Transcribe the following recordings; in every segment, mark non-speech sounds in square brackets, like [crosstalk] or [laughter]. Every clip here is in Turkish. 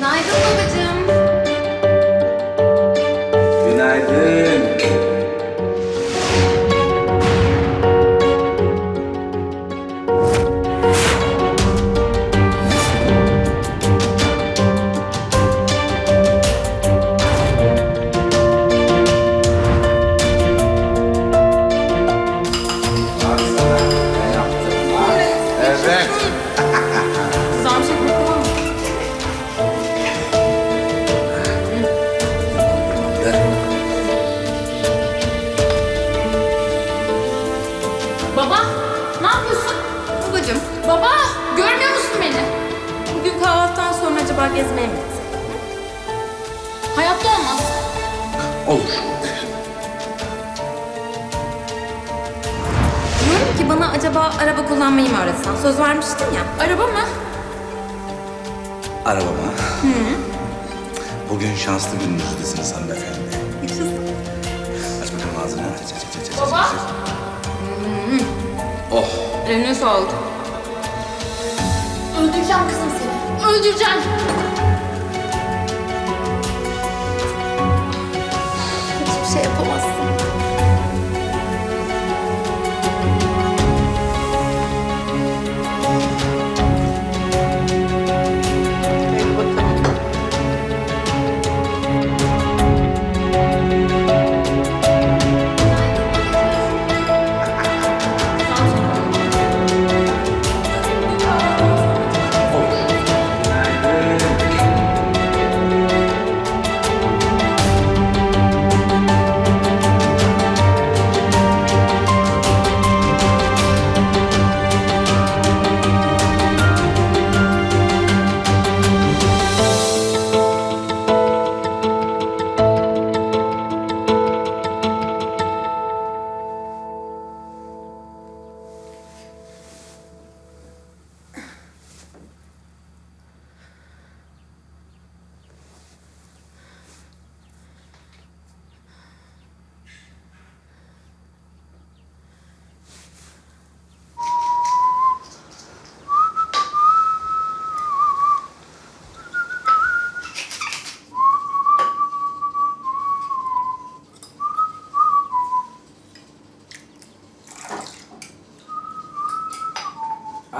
Nigel acaba gezmeye mi gitsek? Hayatta olmaz. Olur. Diyorum ki bana acaba araba kullanmayı mı öğretsen? Söz vermiştin ya. Araba mı? Arabama. Bugün şanslı gününüzdesiniz hanımefendi. Aç bakalım ağzını. Aç, aç, aç, aç, aç, Baba. aç, aç. Oh. Eline sağlık. Öldüreceğim kızım seni. Öldüreceğim.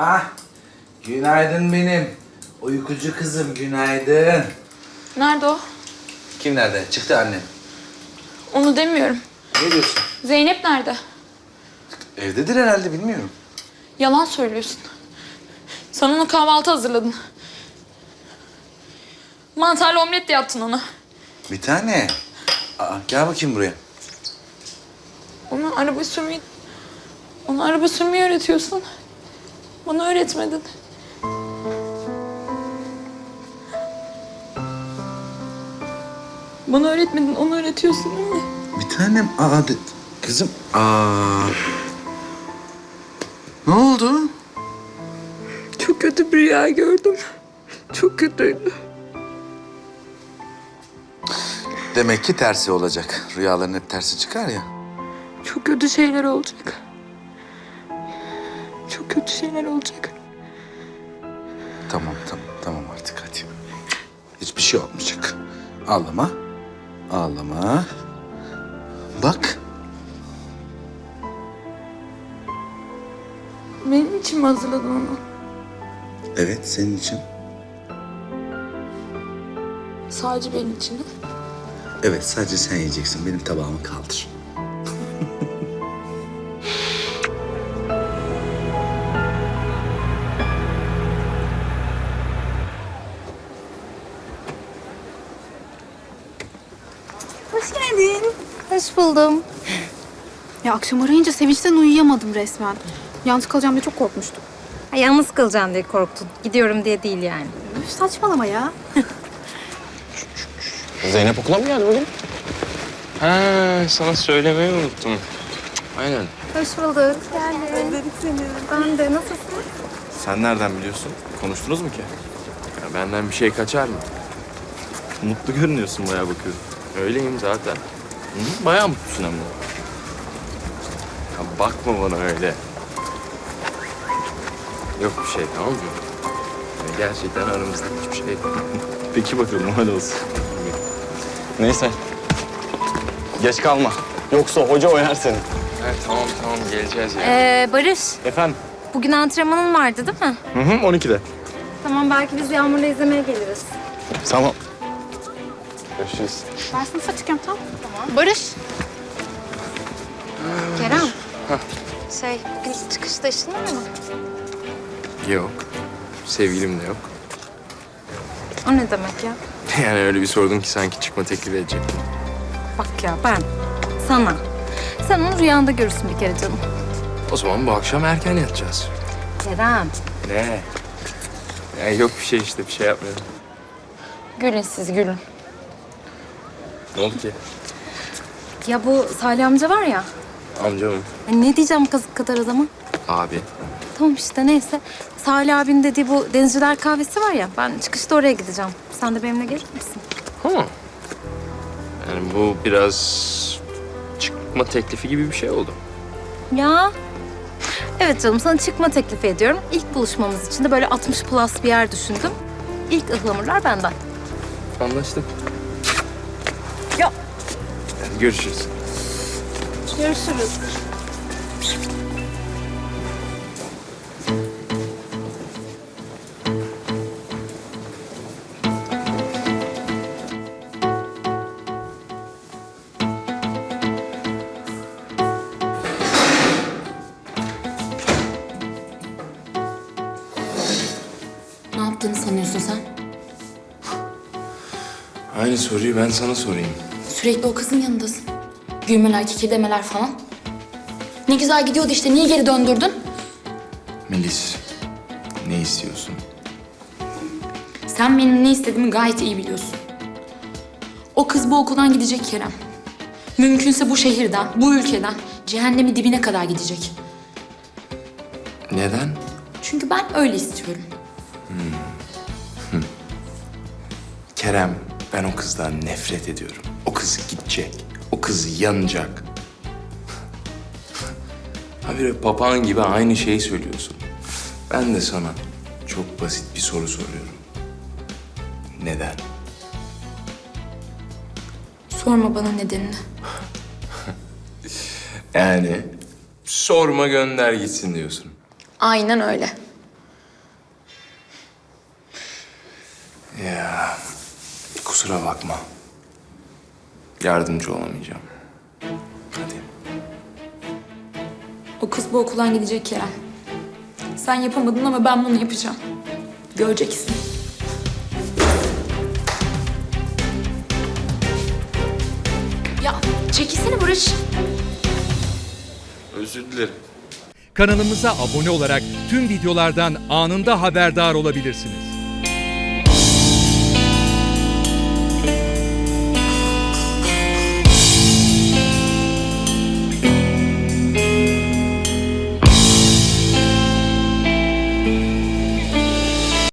Ah, günaydın benim. Uykucu kızım, günaydın. Nerede o? Kim nerede? Çıktı annem. Onu demiyorum. Ne diyorsun? Zeynep nerede? Evdedir herhalde, bilmiyorum. Yalan söylüyorsun. Sen ona kahvaltı hazırladın. Mantarlı omlet de yaptın ona. Bir tane. Aa, gel bakayım buraya. Ona araba sürmeyi... Ona araba sürmeyi öğretiyorsun. Bana öğretmedin. Bana öğretmedin, onu öğretiyorsun değil mi? Bir tanem. Aa, de- kızım. Aa. Ne oldu? Çok kötü bir rüya gördüm. Çok kötüydü. Demek ki tersi olacak. Rüyaların hep tersi çıkar ya. Çok kötü şeyler olacak. Kötü şeyler olacak. Tamam, tamam, tamam artık hadi. Hiçbir şey olmayacak. Ağlama. Ağlama. Bak. Benim için mi hazırladın onu? Evet, senin için. Sadece benim için mi? Evet, sadece sen yiyeceksin. Benim tabağımı kaldır. Hoş geldin. Hoş buldum. Ya akşam arayınca sevinçten uyuyamadım resmen. Yalnız kalacağım diye çok korkmuştum. Ha, yalnız kalacağım diye korktun. Gidiyorum diye değil yani. Üf, saçmalama ya. [laughs] Zeynep okula mı geldi bugün? Ha, sana söylemeyi unuttum. Aynen. Hoş bulduk. Özledik seni. Ben de. Nasılsın? Sen nereden biliyorsun? Konuştunuz mu ki? Ya benden bir şey kaçar mı? Mutlu görünüyorsun bayağı bakıyorum. Öyleyim zaten. Hı, bayağı mutlusun ama. Ya bakma bana öyle. Yok bir şey tamam mı? Yani gerçekten aramızda hiçbir şey yok. [laughs] Peki bakalım hadi olsun. Neyse. Geç kalma. Yoksa hoca oynar seni. Ha, tamam tamam geleceğiz ya. Ee, Barış, Efendim? bugün antrenmanın vardı değil mi? Hı hı 12'de. Tamam, belki biz Yağmur'la izlemeye geliriz. Tamam. Görüşürüz. Ben sınıfa çıkıyorum tamam Tamam. Barış. Kerem. Şey, bugün çıkışta işin var mı? Yok. Sevgilim de yok. O ne demek ya? [laughs] Yani öyle bir sordun ki sanki çıkma teklif edecektim. Bak ya ben sana. Sen onu rüyanda görürsün bir kere canım. O zaman bu akşam erken yatacağız. Kerem. Ne? Ya yok bir şey işte bir şey yapmıyorum. Gülün siz gülün. Ne oldu ki? Ya bu Salih amca var ya. Amcamım. ya ne diyeceğim kazık kadar adama? Abi. Tamam işte neyse. Salih abinin dediği bu denizciler kahvesi var ya. Ben çıkışta oraya gideceğim. Sen de benimle gelir misin? Ha. Yani bu biraz çıkma teklifi gibi bir şey oldu. Ya. Evet canım sana çıkma teklifi ediyorum. İlk buluşmamız için de böyle 60 plus bir yer düşündüm. İlk ıhlamurlar benden. Anlaştık. Görüşürüz. Görüşürüz. Ne yaptığını sanıyorsun sen? Aynı soruyu ben sana sorayım. Sürekli o kızın yanındasın. Gülmeler, kikirdemeler falan. Ne güzel gidiyordu işte. Niye geri döndürdün? Melis, ne istiyorsun? Sen benim ne istediğimi gayet iyi biliyorsun. O kız bu okuldan gidecek Kerem. Mümkünse bu şehirden, bu ülkeden cehennemi dibine kadar gidecek. Neden? Çünkü ben öyle istiyorum. Kerem, ben o kızdan nefret ediyorum. O kız gidecek. O kız yanacak. Habire papağan gibi aynı şeyi söylüyorsun. Ben de sana çok basit bir soru soruyorum. Neden? Sorma bana nedenini. [laughs] Yani sorma gönder gitsin diyorsun. Aynen öyle. Ya kusura bakma. Yardımcı olamayacağım. Hadi. O kız bu okuldan gidecek Kerem. Sen yapamadın ama ben bunu yapacağım. Göreceksin. Ya çekilsene Barış. Özür dilerim. Kanalımıza abone olarak tüm videolardan anında haberdar olabilirsiniz.